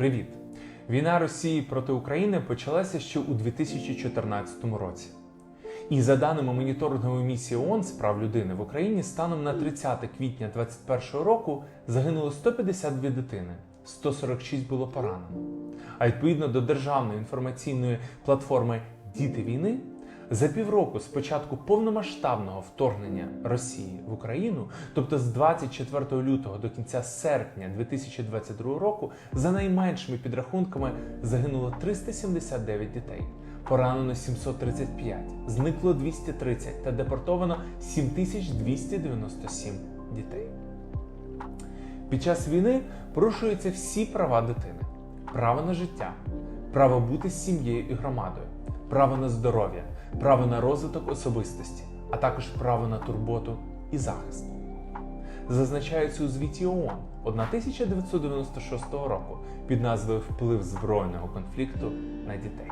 Привіт! Війна Росії проти України почалася ще у 2014 році. І за даними моніторингової місії ООН з прав людини в Україні, станом на 30 квітня 2021 року загинуло 152 дитини, 146 було поранено. А відповідно до державної інформаційної платформи Діти війни за півроку з початку повномасштабного вторгнення Росії в Україну, тобто з 24 лютого до кінця серпня 2022 року, за найменшими підрахунками загинуло 379 дітей, поранено 735, зникло 230 та депортовано 7297 дітей. Під час війни порушуються всі права дитини: право на життя, право бути з сім'єю і громадою, право на здоров'я, право на розвиток особистості, а також право на турботу і захист. Зазначається у звіті ООН 1996 року під назвою Вплив збройного конфлікту на дітей.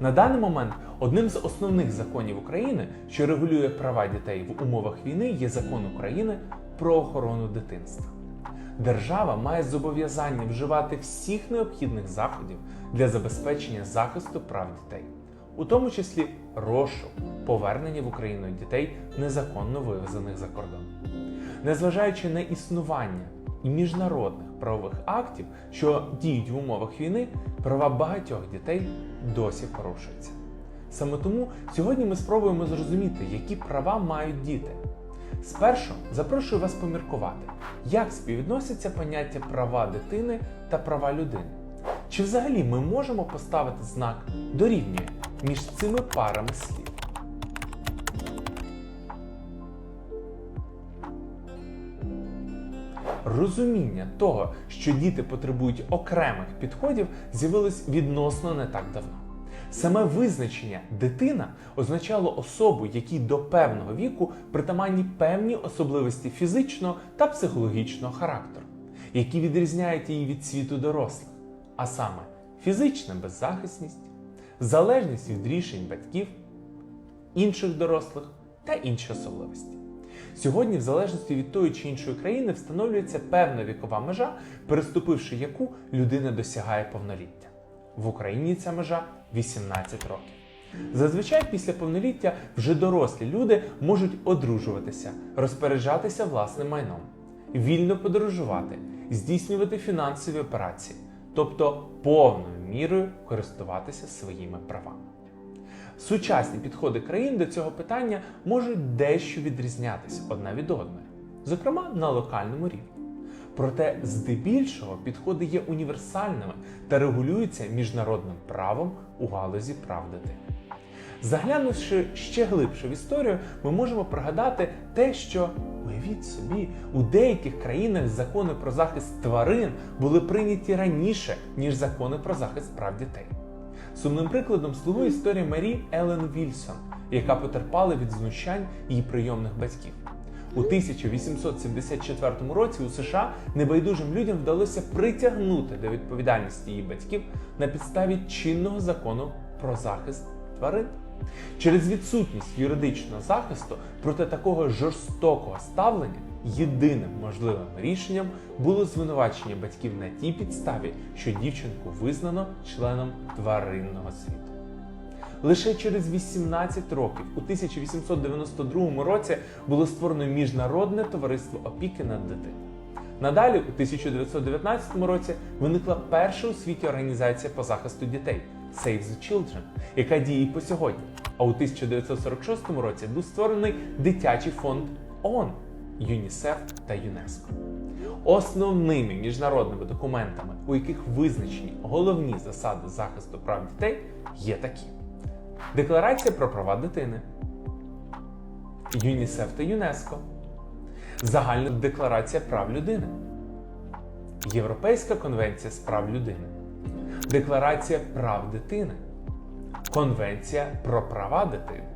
На даний момент одним з основних законів України, що регулює права дітей в умовах війни, є закон України про охорону дитинства. Держава має зобов'язання вживати всіх необхідних заходів для забезпечення захисту прав дітей, у тому числі розшук, повернення в Україну дітей незаконно вивезених за кордон. Незважаючи на існування і міжнародних правових актів, що діють в умовах війни, права багатьох дітей досі порушуються. Саме тому сьогодні ми спробуємо зрозуміти, які права мають діти. Спершу запрошую вас поміркувати, як співвідносяться поняття права дитини та права людини. Чи взагалі ми можемо поставити знак дорівнює між цими парами слів? Розуміння того, що діти потребують окремих підходів, з'явилось відносно не так давно. Саме визначення дитина означало особу, якій до певного віку притаманні певні особливості фізичного та психологічного характеру, які відрізняють її від світу дорослих, а саме фізична беззахисність, залежність від рішень батьків, інших дорослих та інші особливості. Сьогодні, в залежності від тої чи іншої країни, встановлюється певна вікова межа, переступивши яку людина досягає повноліття. В Україні ця межа 18 років. Зазвичай після повноліття вже дорослі люди можуть одружуватися, розпоряджатися власним майном, вільно подорожувати, здійснювати фінансові операції, тобто повною мірою користуватися своїми правами. Сучасні підходи країн до цього питання можуть дещо відрізнятися одна від одної, зокрема на локальному рівні. Проте, здебільшого, підходи є універсальними та регулюються міжнародним правом у галузі прав дитини. Заглянувши ще глибше в історію, ми можемо пригадати те, що уявіть собі, у деяких країнах закони про захист тварин були прийняті раніше, ніж закони про захист прав дітей. Сумним прикладом слугує історія Марі Елен Вільсон, яка потерпала від знущань її прийомних батьків. У 1874 році у США небайдужим людям вдалося притягнути до відповідальності її батьків на підставі чинного закону про захист тварин. Через відсутність юридичного захисту проти такого жорстокого ставлення єдиним можливим рішенням було звинувачення батьків на тій підставі, що дівчинку визнано членом тваринного світу. Лише через 18 років, у 1892 році, було створено міжнародне товариство опіки над дитиною. Надалі, у 1919 році, виникла перша у світі організація по захисту дітей Save the Children, яка діє по сьогодні. А у 1946 році був створений дитячий фонд ООН, ЮНІСЕФ та ЮНЕСКО. Основними міжнародними документами, у яких визначені головні засади захисту прав дітей, є такі: Декларація про права дитини, ЮНІСЕФ та ЮНЕСКО, Загальна декларація прав людини, Європейська конвенція з прав людини, Декларація прав дитини, Конвенція про права дитини,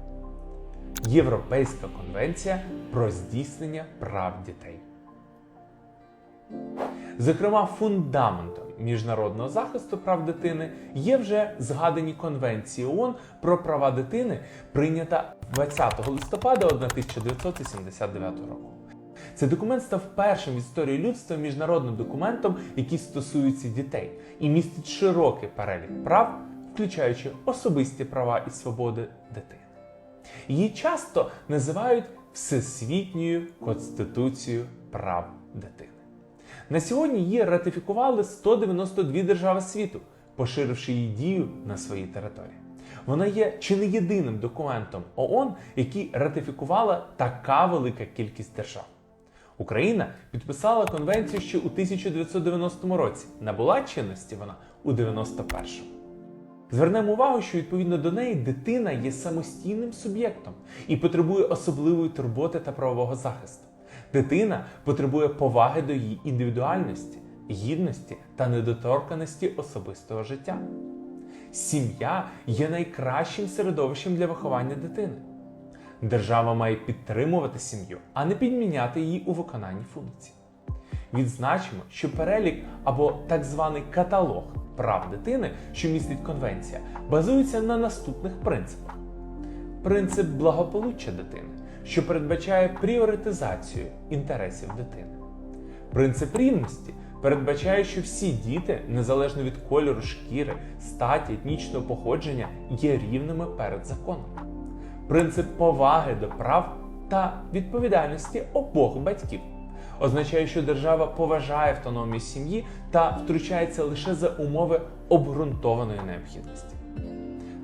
Європейська конвенція про здійснення прав дітей. Зокрема, фундаментом міжнародного захисту прав дитини є вже згадані конвенції ООН про права дитини, прийнята 20 листопада 1979 року. Цей документ став першим в історії людства міжнародним документом, який стосується дітей, і містить широкий перелік прав, включаючи особисті права і свободи дитини. Її часто називають Всесвітньою Конституцією прав дитини. На сьогодні її ратифікували 192 держави світу, поширивши її дію на своїй території. Вона є чи не єдиним документом ООН, який ратифікувала така велика кількість держав. Україна підписала конвенцію ще у 1990 році. Набула чинності вона у 91-му. Звернемо увагу, що відповідно до неї дитина є самостійним суб'єктом і потребує особливої турботи та правового захисту. Дитина потребує поваги до її індивідуальності, гідності та недоторканості особистого життя. Сім'я є найкращим середовищем для виховання дитини. Держава має підтримувати сім'ю, а не підміняти її у виконанні функцій. Відзначимо, що перелік або так званий каталог прав дитини, що містить конвенція, базується на наступних принципах: принцип благополуччя дитини, що передбачає пріоритизацію інтересів дитини, принцип рівності передбачає, що всі діти, незалежно від кольору шкіри, статі, етнічного походження, є рівними перед законом. Принцип поваги до прав та відповідальності обох батьків означає, що держава поважає автономію сім'ї та втручається лише за умови обґрунтованої необхідності.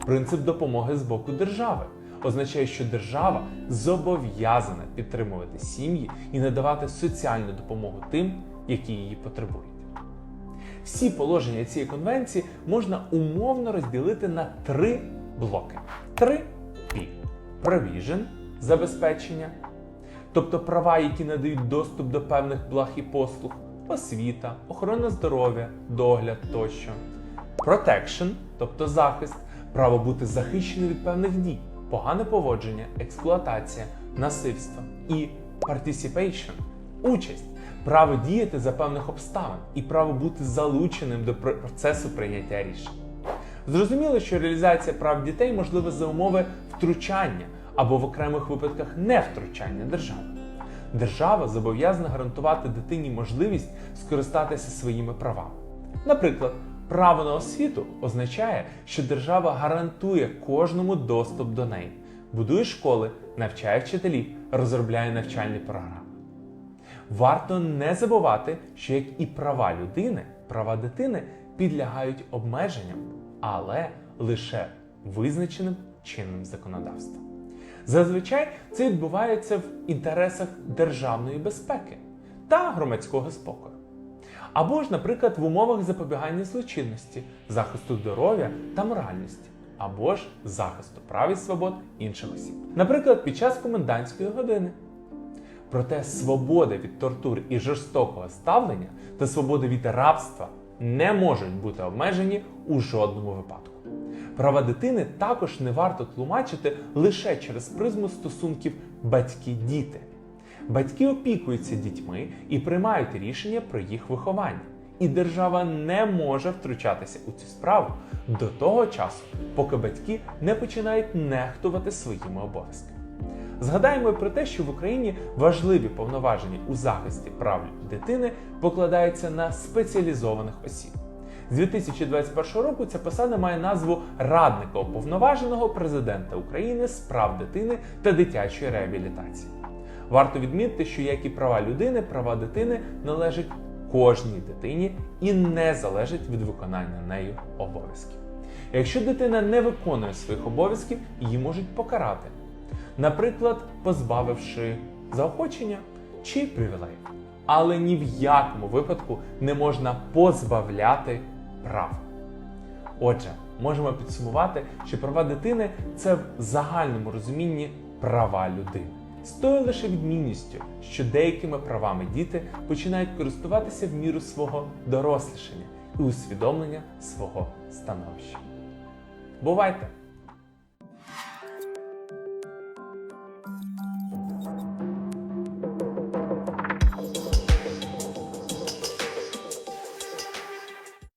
Принцип допомоги з боку держави означає, що держава зобов'язана підтримувати сім'ї і надавати соціальну допомогу тим, які її потребують. Всі положення цієї конвенції можна умовно розділити на три блоки: 3 P. Provision – забезпечення, тобто права, які надають доступ до певних благ і послуг, освіта, охорона здоров'я, догляд тощо. Protection, тобто захист, право бути захищеним від певних дій, погане поводження, експлуатація, насильство і participation – участь, право діяти за певних обставин і право бути залученим до процесу прийняття рішень. Зрозуміло, що реалізація прав дітей можлива за умови втручання або в окремих випадках невтручання держави. Держава зобов'язана гарантувати дитині можливість скористатися своїми правами. Наприклад, право на освіту означає, що держава гарантує кожному доступ до неї, будує школи, навчає вчителів, розробляє навчальні програми. Варто не забувати, що як і права людини, права дитини підлягають обмеженням, але лише визначеним чинним законодавством. Зазвичай це відбувається в інтересах державної безпеки та громадського спокою. Або ж, наприклад, в умовах запобігання злочинності, захисту здоров'я та моральності, або ж захисту прав і свобод інших осіб. Наприклад, під час комендантської години. Проте свобода від тортур і жорстокого ставлення та свобода від рабства не можуть бути обмежені у жодному випадку. Права дитини також не варто тлумачити лише через призму стосунків батьки-діти. Батьки опікуються дітьми і приймають рішення про їх виховання. І держава не може втручатися у цю справу до того часу, поки батьки не починають нехтувати своїми обов'язками. Згадаємо про те, що в Україні важливі повноваження у захисті прав дитини покладаються на спеціалізованих осіб. З 2021 року ця посада має назву радника уповноваженого президента України з прав дитини та дитячої реабілітації. Варто відмітити, що як і права людини, права дитини належать кожній дитині і не залежать від виконання нею обов'язків. Якщо дитина не виконує своїх обов'язків, її можуть покарати, наприклад, позбавивши заохочення чи привілеїв. Але ні в якому випадку не можна позбавляти прав. Отже, можемо підсумувати, що права дитини це в загальному розумінні права людини. З тою лише відмінністю, що деякими правами діти починають користуватися в міру свого дорослішання і усвідомлення свого становища. Бувайте!